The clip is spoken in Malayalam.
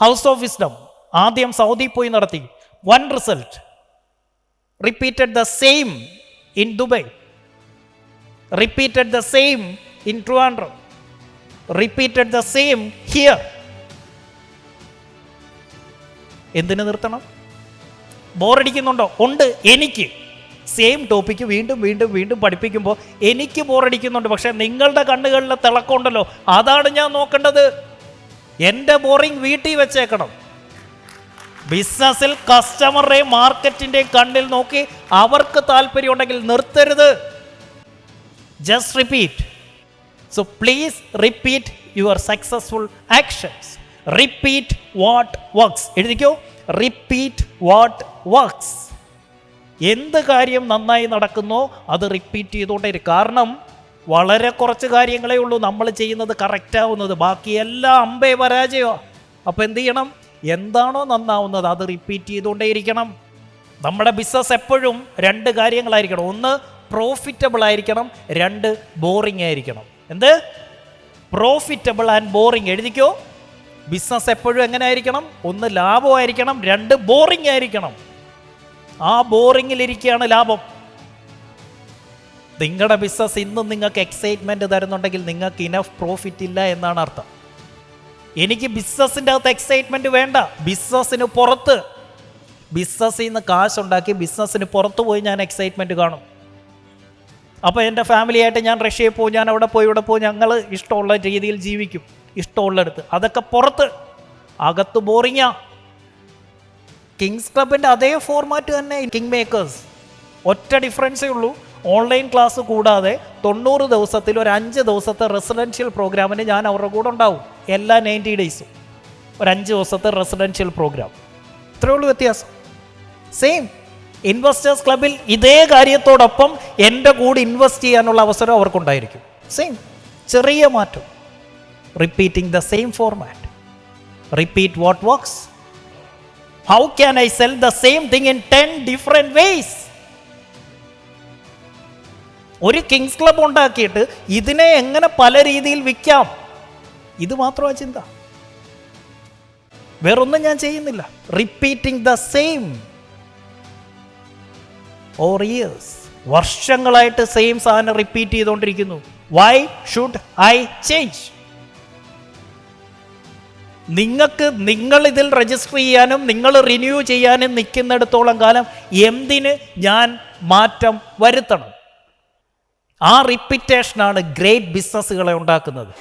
ഹൗസ് ഓഫ് വിസ്ഡം ആദ്യം സൗദി പോയി നടത്തി. One result repeated the same in Dubai repeated the same in Trivandrum repeated the same here എന്തിനു നിർത്തണം? ബോറടിക്കുന്നുണ്ടോ? ഉണ്ട് എനിക്ക്. സെയിം ടോപ്പിക്ക് വീണ്ടും വീണ്ടും വീണ്ടും പഠിപ്പിക്കുമ്പോൾ എനിക്ക് ബോറടിക്കുന്നുണ്ട്. പക്ഷേ നിങ്ങളുടെ കണ്ണുകളിലെ തിളക്കമുണ്ടല്ലോ. അതാണ് ഞാൻ നോക്കേണ്ടത്. എന്റെ ബോറിംഗ് വീട്ടിൽ വെച്ചേക്കണം. ബിസിനസ്സിൽ കസ്റ്റമറുടെയും മാർക്കറ്റിന്റെയും കണ്ണിൽ നോക്കി അവർക്ക് താല്പര്യമുണ്ടെങ്കിൽ നിർത്തരുത്. Just repeat so please repeat your successful actions repeat what works എഴുതിക്കോ. റിപ്പീറ്റ് വാട്ട് വർക്ക്സ് എന്ത് കാര്യം നന്നായി നടക്കുന്നോ അത് റിപ്പീറ്റ് ചെയ്തുകൊണ്ടേ കാരണം വളരെ കുറച്ച് കാര്യങ്ങളേ ഉള്ളൂ. നമ്മൾ ചെയ്യുന്നത് കറക്റ്റാവുന്നത് ബാക്കി എല്ലാം അമ്പേ പരാജയമാണ് അപ്പോൾ എന്ത് ചെയ്യണം? എന്താണോ നന്നാവുന്നത് അത് റിപ്പീറ്റ് ചെയ്തുകൊണ്ടേയിരിക്കണം. നമ്മുടെ ബിസിനസ് എപ്പോഴും രണ്ട് കാര്യങ്ങളായിരിക്കണം. ഒന്ന് പ്രോഫിറ്റബിൾ ആയിരിക്കണം. രണ്ട് ബോറിംഗ് ആയിരിക്കണം. എന്ത്? പ്രോഫിറ്റബിൾ ആൻഡ് ബോറിംഗ് എഴുതിക്കോ. ബിസിനസ് എപ്പോഴും എങ്ങനെ ആയിരിക്കണം ഒന്ന് ലാഭമായിരിക്കണം. രണ്ട് ബോറിംഗ് ആയിരിക്കണം. ആ ബോറിങ്ങിലിരിക്കുകയാണ് ലാഭം. നിങ്ങളുടെ ബിസിനസ് ഇന്നും നിങ്ങൾക്ക് എക്സൈറ്റ്മെന്റ് തരുന്നുണ്ടെങ്കിൽ നിങ്ങൾക്ക് ഇനഫ് പ്രോഫിറ്റ് ഇല്ല എന്നാണ് അർത്ഥം. എനിക്ക് ബിസിനസ്സിന്റെ അകത്ത് എക്സൈറ്റ്മെന്റ് വേണ്ട. ബിസിനസ്സിന് പുറത്ത് ബിസിനസ്സിൽ നിന്ന് കാശുണ്ടാക്കി ബിസിനസ്സിന് പുറത്ത് പോയി ഞാൻ എക്സൈറ്റ്മെന്റ് കാണും. അപ്പോൾ എന്റെ ഫാമിലിയായിട്ട് ഞാൻ റഷ്യയിൽ പോകും ഞാൻ അവിടെ പോയി ഇവിടെ പോയി ഞങ്ങൾ ഇഷ്ടമുള്ള രീതിയിൽ ജീവിക്കും. ഇഷ്ടമുള്ളിടത്ത് അതൊക്കെ പുറത്ത്. അകത്ത് ബോറിങ്ങാ കിങ്സ് ക്ലബിന്റെ അതേ ഫോർമാറ്റ് തന്നെ കിങ് മേക്കേഴ്സ് ഒറ്റ ഡിഫറൻസേ ഉള്ളൂ. ഓൺലൈൻ ക്ലാസ് കൂടാതെ തൊണ്ണൂറ് ദിവസത്തിൽ ഒരു അഞ്ച് ദിവസത്തെ റെസിഡൻഷ്യൽ പ്രോഗ്രാമിന് ഞാൻ അവരുടെ കൂടെ ഉണ്ടാവും. എല്ലാ നയന്റി ഡേയ്സും ഒരു അഞ്ച് ദിവസത്തെ റെസിഡൻഷ്യൽ പ്രോഗ്രാം ഇത്രയേ ഉള്ളൂ വ്യത്യാസം. സെയിം ഇൻവെസ്റ്റേഴ്സ് ക്ലബിൽ ഇതേ കാര്യത്തോടൊപ്പം എന്റെ കൂടെ ഇൻവെസ്റ്റ് ചെയ്യാനുള്ള അവസരം അവർക്കുണ്ടായിരിക്കും. സെയിം ചെറിയ മാറ്റം. Repeating the same format repeat what works how can I sell the same thing in ten different ways ഒരു കിങ്സ് ക്ലബ് ഉണ്ടാക്കിയിട്ട് ഇതിനെ എങ്ങനെ പല രീതിയിൽ വിൽക്കാം? ഇത് മാത്രമാ ചിന്ത. വേറൊന്നും ഞാൻ ചെയ്യുന്നില്ല. Repeating the same or years വർഷങ്ങളായിട്ട് സെയിം സാധനം റിപ്പീറ്റ് ചെയ്തുകൊണ്ടിരിക്കുന്നു. വൈ ഷുഡ് ഐ ചേഞ്ച് നിങ്ങൾക്ക് നിങ്ങൾ ഇതിൽ രജിസ്റ്റർ ചെയ്യാനും നിങ്ങൾ റിന്യൂ ചെയ്യാനും നിൽക്കുന്നിടത്തോളം കാലം എന്തിന് ഞാൻ മാറ്റം വരുത്തണം? ആ റിപ്പിറ്റേഷനാണ് ഗ്രേറ്റ് ബിസിനസ്സുകളെ ഉണ്ടാക്കുന്നത്.